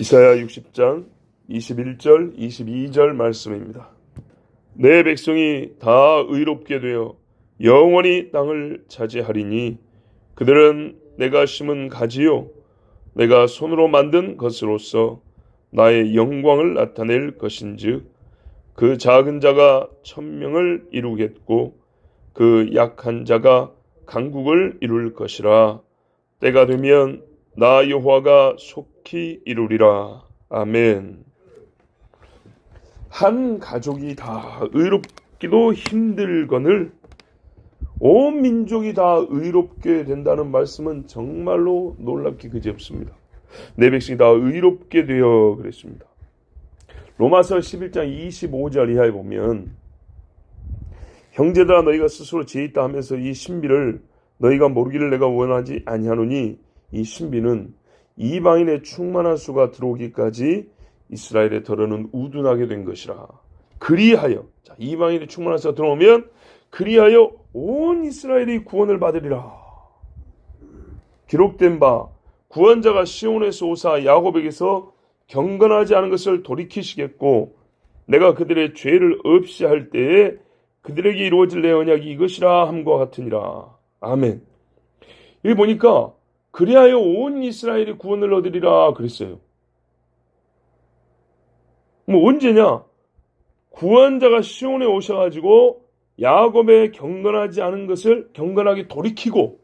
이사야 60장 21절 22절 말씀입니다. 내 백성이 다 의롭게 되어 영원히 땅을 차지하리니 그들은 내가 심은 가지요 내가 손으로 만든 것으로서 나의 영광을 나타낼 것인즉 그 작은 자가 천명을 이루겠고 그 약한 자가 강국을 이룰 것이라 때가 되면 나 여호와가 속 히 이루리라 아멘 한 가족이 다 의롭기도 힘들거늘 온 민족이 다 의롭게 된다는 말씀은 정말로 놀랍기 그지없습니다. 내 백성이 다 의롭게 되어 그랬습니다. 로마서 11장 25절 이하에 보면 형제들아 너희가 스스로 죄 있다 하면서 이 신비를 너희가 모르기를 내가 원하지 아니하노니 이 신비는 이방인의 충만한 수가 들어오기까지 이스라엘의 덜어는 우둔하게 된 것이라. 그리하여 자, 이방인의 충만한 수가 들어오면 그리하여 온 이스라엘이 구원을 받으리라. 기록된 바 구원자가 시온에서 오사 야곱에게서 경건하지 않은 것을 돌이키시겠고 내가 그들의 죄를 없이 할 때에 그들에게 이루어질 내 언약이 이것이라 함과 같으니라. 아멘. 여기 보니까 그리하여 온 이스라엘이 구원을 얻으리라 그랬어요. 뭐 언제냐? 구원자가 시온에 오셔가지고 야곱의 경건하지 않은 것을 경건하게 돌이키고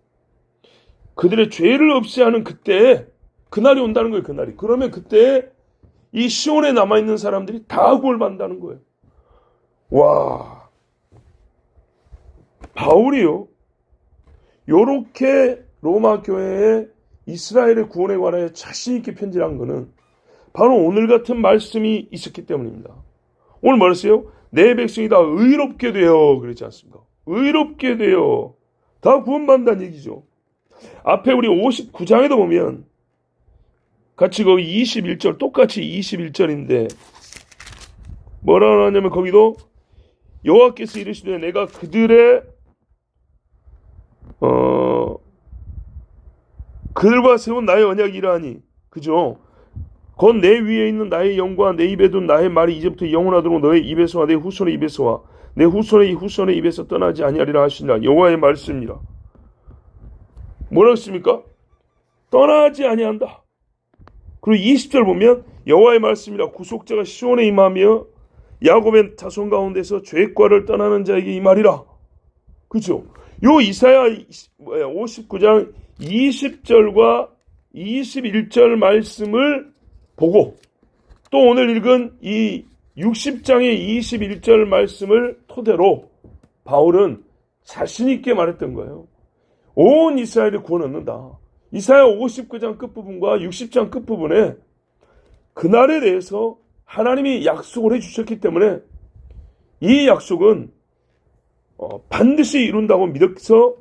그들의 죄를 없이 하는 그때에 그날이 온다는 거예요. 그날이. 그러면 그때 이 시온에 남아 있는 사람들이 다 구원 받는다는 거예요. 와. 바울이요. 요렇게 로마 교회에 이스라엘의 구원에 관하여 자신 있게 편지한 거는 바로 오늘 같은 말씀이 있었기 때문입니다. 오늘 뭐랬어요? 내 백성이 다 의롭게 되어 그랬지 않습니까? 의롭게 되어 다 구원받는다는 얘기죠. 앞에 우리 59장에도 보면 같이 거기 21절 똑같이 21절인데 뭐라 하냐면 거기도 여호와께서 이르시되 내가 그들의 어 그들과 세운 나의 언약이라니 그죠? 곧내 위에 있는 나의 영과 내 입에 둔 나의 말이 이제부터 영원하도록 너의 입에서와 내 후손의 입에서와 내 후손의 후손의 입에서 떠나지 아니하리라 하시니라 여호와의 말씀이라 뭐라고 했습니까? 떠나지 아니한다. 그리고 20절 보면 여호와의 말씀이라 구속자가 시온에 임하며 야곱의 자손 가운데서 죄과를 떠나는 자에게 임하리라. 그죠? 요 이사야 59장 20절과 21절 말씀을 보고 또 오늘 읽은 이 60장의 21절 말씀을 토대로 바울은 자신 있게 말했던 거예요. 온 이스라엘을 구원 얻는다. 이사야 59장 끝부분과 60장 끝부분에 그날에 대해서 하나님이 약속을 해주셨기 때문에 이 약속은 어, 반드시 이룬다고 믿어서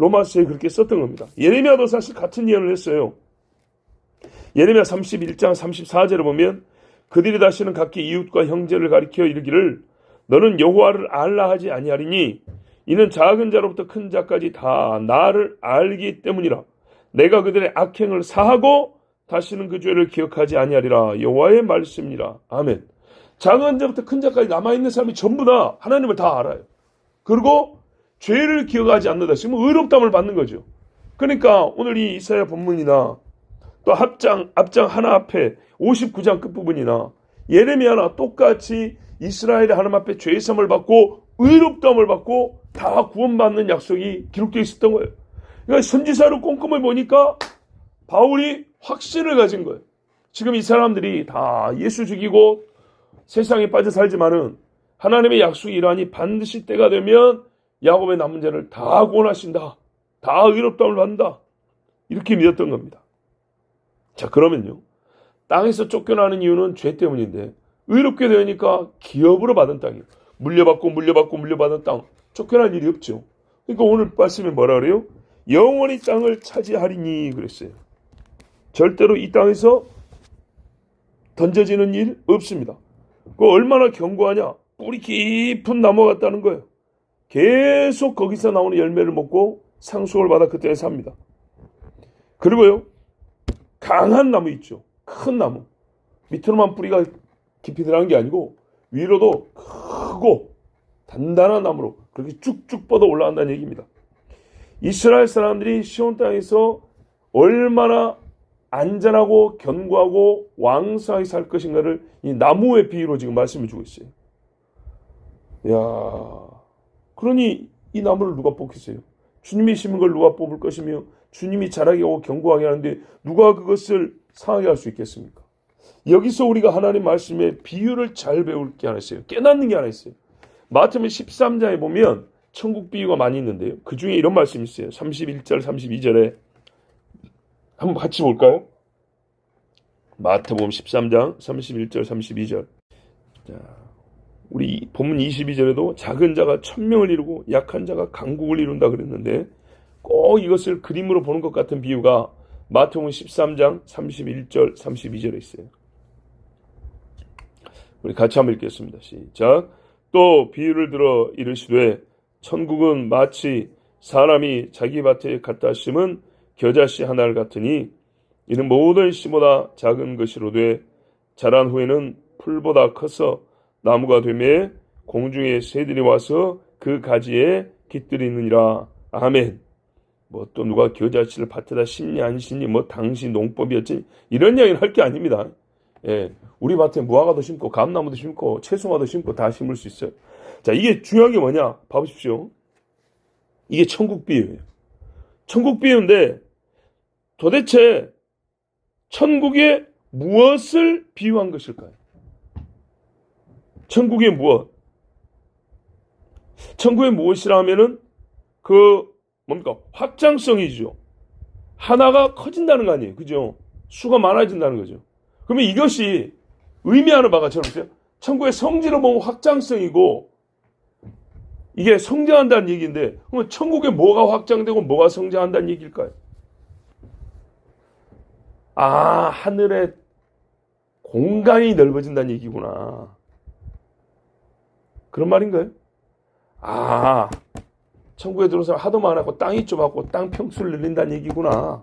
로마서에 그렇게 썼던 겁니다. 예레미야도 사실 같은 예언을 했어요. 예레미야 31장 34절에 보면 그들이 다시는 각기 이웃과 형제를 가리켜 이르기를 너는 여호와를 알라 하지 아니하리니 이는 작은 자로부터 큰 자까지 다 나를 알기 때문이라. 내가 그들의 악행을 사하고 다시는 그 죄를 기억하지 아니하리라. 여호와의 말씀이라. 아멘. 작은 자부터 큰 자까지 남아 있는 사람이 전부 다 하나님을 다 알아요. 그리고 죄를 기억하지 않는다 싶으면 의롭담을 받는 거죠 그러니까 오늘 이 이사야 본문이나 또 합장 앞장 하나 앞에 59장 끝부분이나 예레미야나 똑같이 이스라엘의 하나님 앞에 죄삼을 받고 의롭담을 받고 다 구원받는 약속이 기록되어 있었던 거예요. 그러니까 선지사로 꼼꼼히 보니까 바울이 확신을 가진 거예요. 지금 이 사람들이 다 예수 죽이고 세상에 빠져 살지만은 하나님의 약속이 이러하니 반드시 때가 되면 야곱의 남은 자를 다 구원하신다. 다 의롭담을 받는다. 이렇게 믿었던 겁니다. 자, 그러면요. 땅에서 쫓겨나는 이유는 죄 때문인데 의롭게 되니까 기업으로 받은 땅이에요. 물려받고 물려받고 물려받은 땅 쫓겨날 일이 없죠. 그러니까 오늘 말씀에 뭐라 그래요? 영원히 땅을 차지하리니 그랬어요. 절대로 이 땅에서 던져지는 일 없습니다. 그 얼마나 견고하냐? 뿌리 깊은 나무 같다는 거예요. 계속 거기서 나오는 열매를 먹고 상속을 받아 그 땅에 삽니다. 그리고요, 강한 나무 있죠. 큰 나무. 밑으로만 뿌리가 깊이 들어간 게 아니고 위로도 크고 단단한 나무로 그렇게 쭉쭉 뻗어 올라간다는 얘기입니다. 이스라엘 사람들이 시온 땅에서 얼마나 안전하고 견고하고 왕성하게 살 것인가를 이 나무의 비유로 지금 말씀을 주고 있어요. 야, 그러니 이 나무를 누가 뽑겠어요? 주님이 심은 걸 누가 뽑을 것이며 주님이 자라게 하고 견고하게 하는데 누가 그것을 상하게 할 수 있겠습니까? 여기서 우리가 하나님 말씀의 비유를 잘 배울 게 하나 있어요. 깨닫는 게 하나 있어요. 마태복음 13장에 보면 천국 비유가 많이 있는데요. 그 중에 이런 말씀이 있어요. 31절, 32절에 한번 같이 볼까요? 마태복음 13장 31절, 32절. 자, 우리 본문 22절에도 작은 자가 천명을 이루고 약한 자가 강국을 이룬다 그랬는데 꼭 이것을 그림으로 보는 것 같은 비유가 마태복음 13장 31절, 32절에 있어요. 우리 같이 한번 읽겠습니다. 시작. 또 비유를 들어 이르시되 천국은 마치 사람이 자기 밭에 갖다 심은 겨자씨 하나를 같으니 이는 모든 씨보다 작은 것이로되 자란 후에는 풀보다 커서 나무가 되매 공중의 새들이 와서 그 가지에 깃들이느니라. 아멘. 뭐 또 누가 겨자씨를 밭에다 심니 안 심니 뭐 당시 농법이었지 이런 이야기는 할 게 아닙니다. 예, 우리 밭에 무화과도 심고 감나무도 심고 채소마도 심고 다 심을 수 있어요. 자, 이게 중요한 게 뭐냐? 봐보십시오. 이게 천국 비유예요. 천국 비유인데 도대체 천국에 무엇을 비유한 것일까요? 천국의 무엇? 천국의 무엇이라 하면은 그 뭡니까? 확장성이죠. 하나가 커진다는 거 아니에요. 그죠? 수가 많아진다는 거죠. 그러면 이것이 의미하는 바가 저는 보세요. 천국의 성질을 보면 확장성이고 이게 성장한다는 얘기인데 그러면 천국에 뭐가 확장되고 뭐가 성장한다는 얘기일까요? 아 하늘의 공간이 넓어진다는 얘기구나. 그런 말인가요? 아 천국에 들어온 사람 하도 많았고 땅이 좁았고 땅 평수를 늘린다는 얘기구나.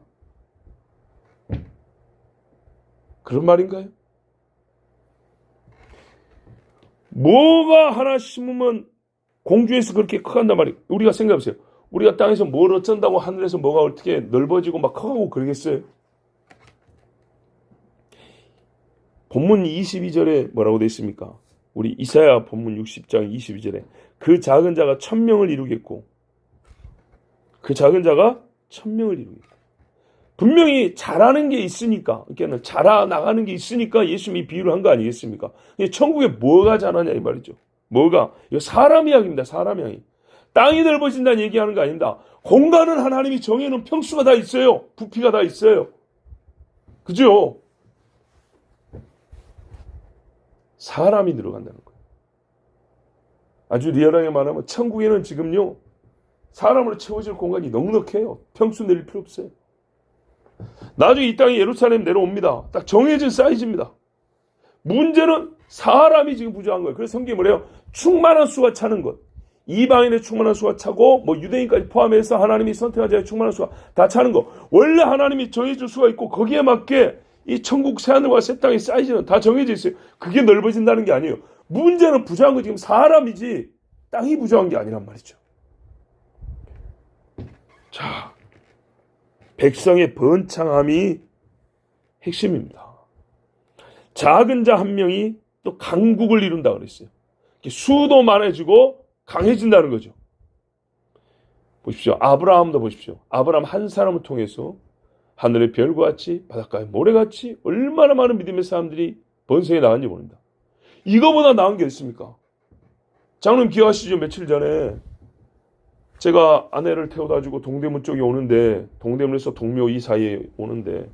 그런 말인가요? 뭐가 하나 심으면 공주에서 그렇게 커간단 말이에요. 우리가 생각해보세요. 우리가 땅에서 뭘 어쩐다고 하늘에서 뭐가 어떻게 넓어지고 막 커가고 그러겠어요? 본문 22절에 뭐라고 되어 있습니까? 우리 이사야 본문 60장 22절에 그 작은 자가 천명을 이루겠고 그 작은 자가 천명을 이루겠고 분명히 잘하는 게 있으니까 그러니까 자라 나가는 게 있으니까 예수님이 비유를 한 거 아니겠습니까? 천국에 뭐가 잘하냐 이 말이죠. 뭐가? 이거 사람 이야기입니다. 사람 이야기. 땅이 넓어진다는 얘기하는 거 아닙니다. 공간은 하나님이 정해놓은 평수가 다 있어요. 부피가 다 있어요. 그죠? 사람이 들어간다는 거예요. 아주 리얼하게 말하면 천국에는 지금요 사람으로 채워질 공간이 넉넉해요. 평수 내릴 필요 없어요. 나중에 이 땅에 예루살렘 내려옵니다. 딱 정해진 사이즈입니다. 문제는 사람이 지금 부족한 거예요. 그래서 성경이 뭐래요? 충만한 수가 차는 것. 이방인의 충만한 수가 차고 뭐 유대인까지 포함해서 하나님이 선택한 자의 충만한 수가 다 차는 거. 원래 하나님이 정해줄 수가 있고 거기에 맞게 이 천국 새하늘과 새 땅의 사이즈는 다 정해져 있어요. 그게 넓어진다는 게 아니에요. 문제는 부족한 거 지금 사람이지 땅이 부족한 게 아니란 말이죠. 자, 백성의 번창함이 핵심입니다. 작은 자 한 명이 또 강국을 이룬다 그랬어요. 수도 많아지고 강해진다는 거죠. 보십시오. 아브라함도 보십시오. 아브라함 한 사람을 통해서 하늘의 별과 같이 바닷가의 모래같이 얼마나 많은 믿음의 사람들이 번성해 나간지 모른다. 이거보다 나은 게 있습니까? 장로님 기억하시죠? 며칠 전에 제가 아내를 태워다 주고 동대문 쪽에 오는데 동대문에서 동묘 이 사이에 오는데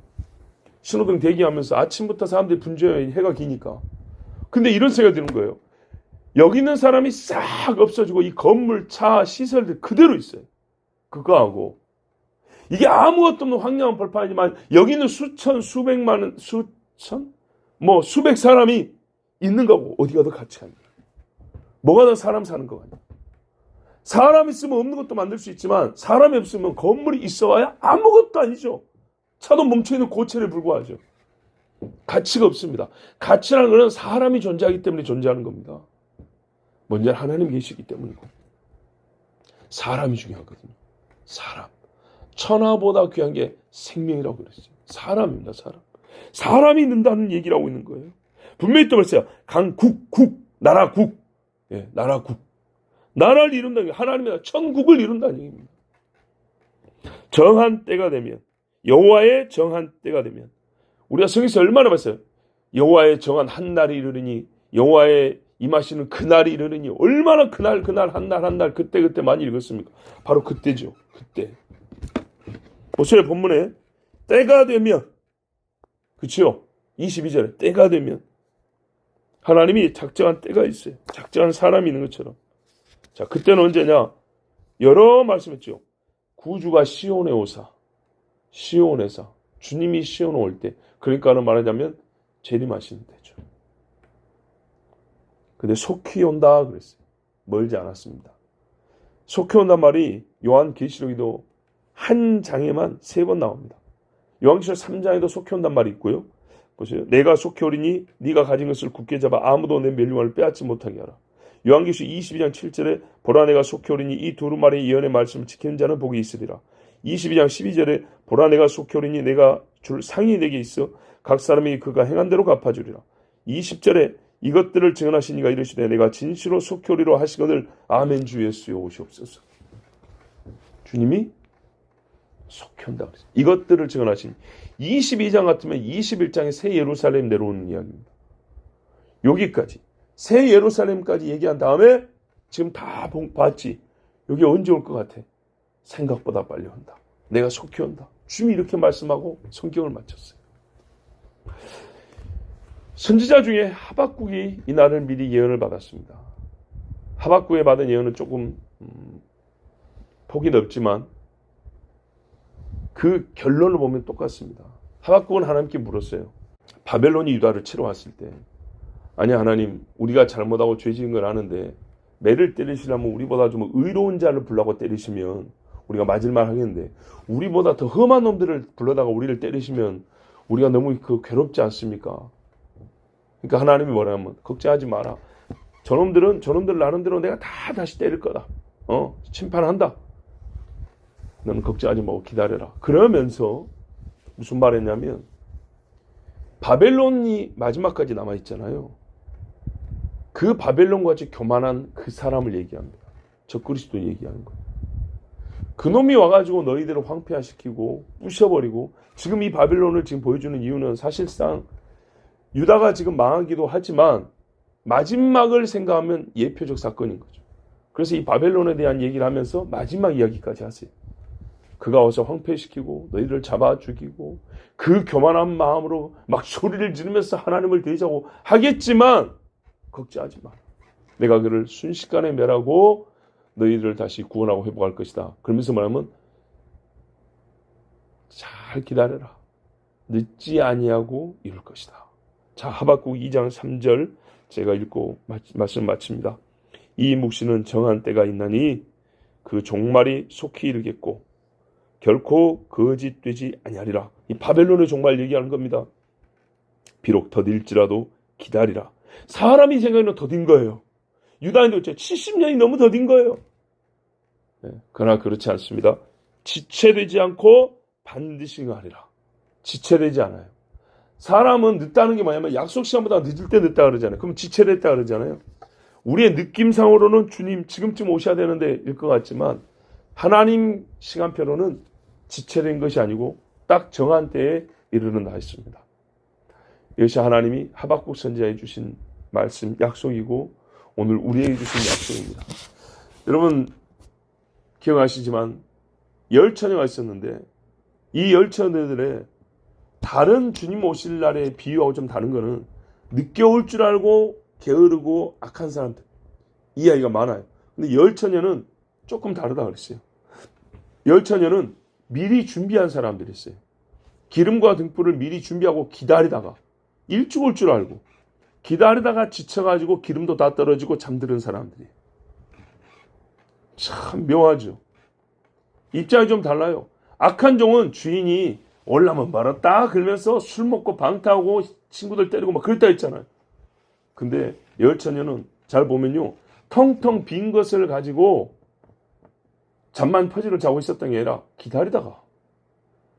신호등 대기하면서 아침부터 사람들이 분주해 해가 기니까 근데 이런 생각이 드는 거예요. 여기 있는 사람이 싹 없어지고 이 건물, 차, 시설들 그대로 있어요. 그거하고 이게 아무것도 없는 황량한 벌판이지만 여기 있는 수천, 수백만, 수천, 뭐 수백 사람이 있는 거고 어디가 더 가치가 있냐? 뭐가 더 사람 사는 거 같냐? 사람 있으면 없는 것도 만들 수 있지만 사람이 없으면 건물이 있어와야 아무것도 아니죠. 차도 멈춰있는 고체를 불구하죠. 가치가 없습니다. 가치라는 것은 사람이 존재하기 때문에 존재하는 겁니다. 먼저 하나님 계시기 때문이고 사람이 중요하거든요. 사람. 천하보다 귀한 게 생명이라고 그랬어요. 사람입니다, 사람. 사람이 있는다는 얘기를 하고 있는 거예요. 분명히 또 말했어요. 강 국, 국, 나라, 국. 예, 나라, 국. 나라를 이룬다는 게 하나님의 천국을 이룬다는 얘기입니다. 정한 때가 되면 여호와의 정한 때가 되면 우리가 성에서 얼마나 봤어요? 여호와의 정한 한 날이 이르르니 여호와의 임하시는 그날이 이르르니 얼마나 그날 그날 한 날 한 날 그때 그때 많이 읽었습니까? 바로 그때죠. 그때. 보세요 본문에 때가 되면 그치요? 22절에 때가 되면 하나님이 작정한 때가 있어요. 작정한 사람이 있는 것처럼. 자, 그때는 언제냐? 여러 말씀했죠. 구주가 시온에 오사. 시온에서 주님이 시온에 올 때. 그러니까는 말하자면 재림하시는 때죠. 근데 속히 온다 그랬어요. 멀지 않았습니다. 속히 온단 말이 요한 계시록에도 한 장에만 세 번 나옵니다. 요한계시록 3장에도 속히 온단 말이 있고요. 보세요. 내가 속히 오리니 네가 가진 것을 굳게 잡아 아무도 내 멸류관을 빼앗지 못하게 하라. 요한계시록 22장 7절에 보라 내가 속히 오리니 이 두루마리의 예언의 말씀을 지키는 자는 복이 있으리라. 22장 12절에 보라 내가 속히 오리니 내가 줄 상이 내게 있어 각 사람이 그가 행한 대로 갚아주리라. 20절에 이것들을 증언하신 이가 이르시되 내가 진실로 속히 오리로 하시거늘 아멘 주 예수여 오시옵소서. 주님이 속히 온다 그랬어요. 이것들을 증언하신 22장 같으면 21장에 새 예루살렘 내려오는 이야기입니다. 여기까지 새 예루살렘까지 얘기한 다음에 지금 다 봤지. 여기 언제 올 것 같아? 생각보다 빨리 온다. 내가 속히 온다. 주님이 이렇게 말씀하고 성경을 마쳤어요. 선지자 중에 하박국이 이 날을 미리 예언을 받았습니다. 하박국에 받은 예언은 조금 음, 폭이 넓지만 그 결론을 보면 똑같습니다. 하박국은 하나님께 물었어요. 바벨론이 유다를 치러 왔을 때 아니 하나님 우리가 잘못하고 죄 지은 걸 아는데 매를 때리시려면 우리보다 좀 의로운 자를 불러고 때리시면 우리가 맞을만 하겠는데 우리보다 더 험한 놈들을 불러다가 우리를 때리시면 우리가 너무 그 괴롭지 않습니까? 그러니까 하나님이 뭐라면 걱정하지 마라. 저놈들은 저놈들 나름대로 내가 다 다시 때릴 거다. 어 심판한다. 너는 걱정하지 말고 기다려라. 그러면서 무슨 말 했냐면 바벨론이 마지막까지 남아 있잖아요. 그 바벨론 같이 교만한 그 사람을 얘기합니다. 적그리스도 얘기하는 거예요. 그놈이 와가지고 너희들을 황폐화시키고 부셔버리고 지금 이 바벨론을 지금 보여주는 이유는 사실상 유다가 지금 망하기도 하지만 마지막을 생각하면 예표적 사건인 거죠. 그래서 이 바벨론에 대한 얘기를 하면서 마지막 이야기까지 하세요. 그가 와서 황폐시키고 너희를 잡아 죽이고 그 교만한 마음으로 막 소리를 지르면서 하나님을 대자고 하겠지만 걱정하지 마. 내가 그를 순식간에 멸하고 너희들을 다시 구원하고 회복할 것이다. 그러면서 말하면 잘 기다려라. 늦지 아니하고 이룰 것이다. 자, 하박국 2장 3절 제가 읽고 말씀 마칩니다. 이 묵시는 정한 때가 있나니 그 종말이 속히 이르겠고 결코 거짓되지 아니하리라. 이 바벨론의 종말 얘기하는 겁니다. 비록 더딜지라도 기다리라. 사람이 생각에는 더딘 거예요. 유다인도 70년이 너무 더딘 거예요. 네, 그러나 그렇지 않습니다. 지체되지 않고 반드시 하리라. 지체되지 않아요. 사람은 늦다는 게 뭐냐면 약속 시간보다 늦을 때 늦다 그러잖아요. 그럼 지체됐다 그러잖아요. 우리의 느낌상으로는 주님 지금쯤 오셔야 되는데 일 것 같지만 하나님 시간표로는 지체된 것이 아니고 딱 정한 때에 이르는다 했습니다. 이것이 하나님이 하박국 선지자에 주신 말씀 약속이고 오늘 우리에게 주신 약속입니다. 여러분 기억하시지만 열 처녀가 있었는데 이 열 처녀들의 다른 주님 오실 날의 비유하고 좀 다른 거는 늦게 올 줄 알고 게으르고 악한 사람들 이 아이가 많아요. 근데 열 처녀는 조금 다르다 그랬어요. 열 처녀는 미리 준비한 사람들이 있어요. 기름과 등불을 미리 준비하고 기다리다가 일찍 올 줄 알고 기다리다가 지쳐가지고 기름도 다 떨어지고 잠드는 사람들이 참 묘하죠. 입장이 좀 달라요. 악한 종은 주인이 올라면 멀었다 그러면서 술 먹고 방타하고 친구들 때리고 막 그랬다 했잖아요. 근데 열처녀는 잘 보면요. 텅텅 빈 것을 가지고 잠만 퍼지를 자고 있었던 게 아니라 기다리다가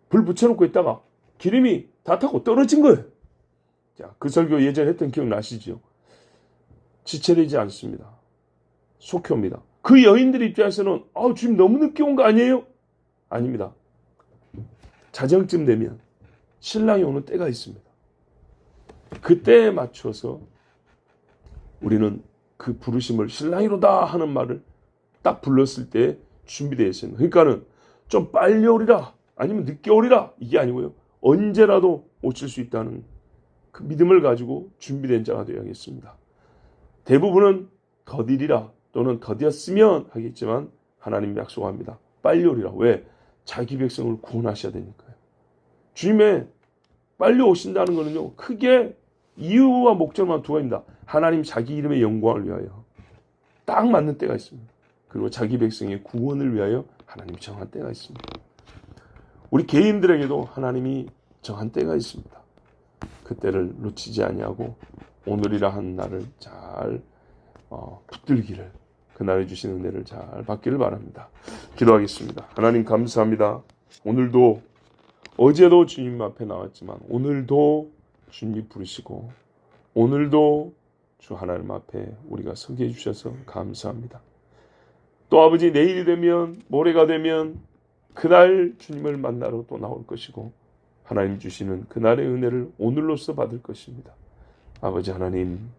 불 붙여놓고 있다가 기름이 다 타고 떨어진 거예요. 자, 그 설교 예전에 했던 기억 나시죠? 지체되지 않습니다. 속효입니다. 그 여인들 입장에서는 아 주님 너무 늦게 온 거 아니에요? 아닙니다. 자정쯤 되면 신랑이 오는 때가 있습니다. 그때에 맞춰서 우리는 그 부르심을 신랑이로다 하는 말을 딱 불렀을 때 준비되어 있습니다. 그러니까는 좀 빨리 오리라 아니면 늦게 오리라 이게 아니고요. 언제라도 오실 수 있다는 그 믿음을 가지고 준비된 자가 되어야겠습니다. 대부분은 더디리라 또는 더디었으면 하겠지만 하나님 약속합니다. 빨리 오리라. 왜? 자기 백성을 구원하셔야 되니까요. 주님의 빨리 오신다는 것은요. 크게 이유와 목적만 두 가지입니다. 하나님 자기 이름의 영광을 위하여 딱 맞는 때가 있습니다. 그리고 자기 백성의 구원을 위하여 하나님 정한 때가 있습니다. 우리 개인들에게도 하나님이 정한 때가 있습니다. 그 때를 놓치지 아니하고 오늘이라 하는 날을 잘 어, 붙들기를 그날에 주신 은혜를 잘 받기를 바랍니다. 기도하겠습니다. 하나님 감사합니다. 오늘도 어제도 주님 앞에 나왔지만 오늘도 주님이 부르시고 오늘도 주 하나님 앞에 우리가 서게 해주셔서 감사합니다. 또 아버지 내일이 되면 모레가 되면 그날 주님을 만나러 또 나올 것이고 하나님 주시는 그날의 은혜를 오늘로써 받을 것입니다. 아버지 하나님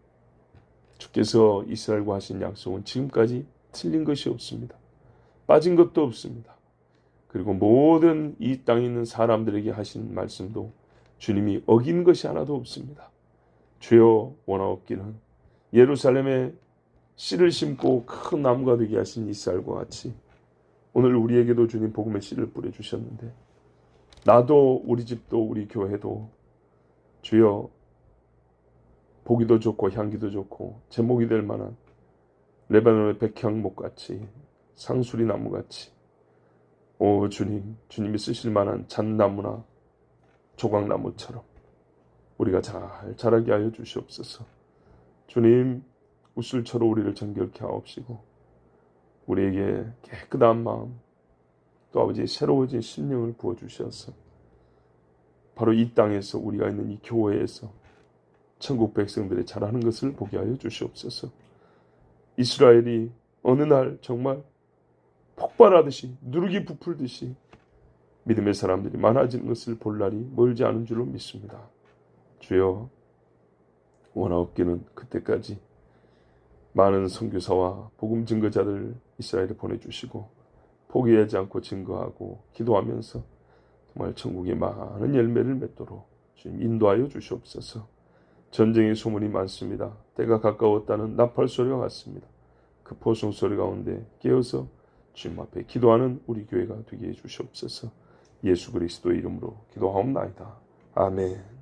주께서 이스라엘과 하신 약속은 지금까지 틀린 것이 없습니다. 빠진 것도 없습니다. 그리고 모든 이 땅에 있는 사람들에게 하신 말씀도 주님이 어긴 것이 하나도 없습니다. 주여 원하옵기는 예루살렘에 씨를 심고 큰 나무가 되게 하신 이스라엘과 같이 오늘 우리에게도 주님 복음의 씨를 뿌려 주셨는데 나도 우리 집도 우리 교회도 주여 보기도 좋고 향기도 좋고 제목이 될 만한 레바논의 백향목 같이 상수리 나무 같이 오 주님 주님이 쓰실 만한 잣나무나 조각나무처럼 우리가 잘 자라게 하여 주시옵소서. 주님 우슬처럼 우리를 정결케 하옵시고 우리에게 깨끗한 마음 또 아버지 새로워진 심령을 부어주셔서 바로 이 땅에서 우리가 있는 이 교회에서 천국 백성들의 자라는 것을 보게 하여 주시옵소서. 이스라엘이 어느 날 정말 폭발하듯이 누르기 부풀듯이 믿음의 사람들이 많아지는 것을 볼 날이 멀지 않은 줄로 믿습니다. 주여 원하옵기는 그때까지 많은 선교사와 복음 증거자들 이스라엘에 보내주시고 포기하지 않고 증거하고 기도하면서 정말 천국의 많은 열매를 맺도록 주님 인도하여 주시옵소서. 전쟁의 소문이 많습니다. 때가 가까웠다는 나팔 소리와 같습니다. 그 포송 소리 가운데 깨어서 주님 앞에 기도하는 우리 교회가 되게 해 주시옵소서. 예수 그리스도의 이름으로 기도하옵나이다. 아멘.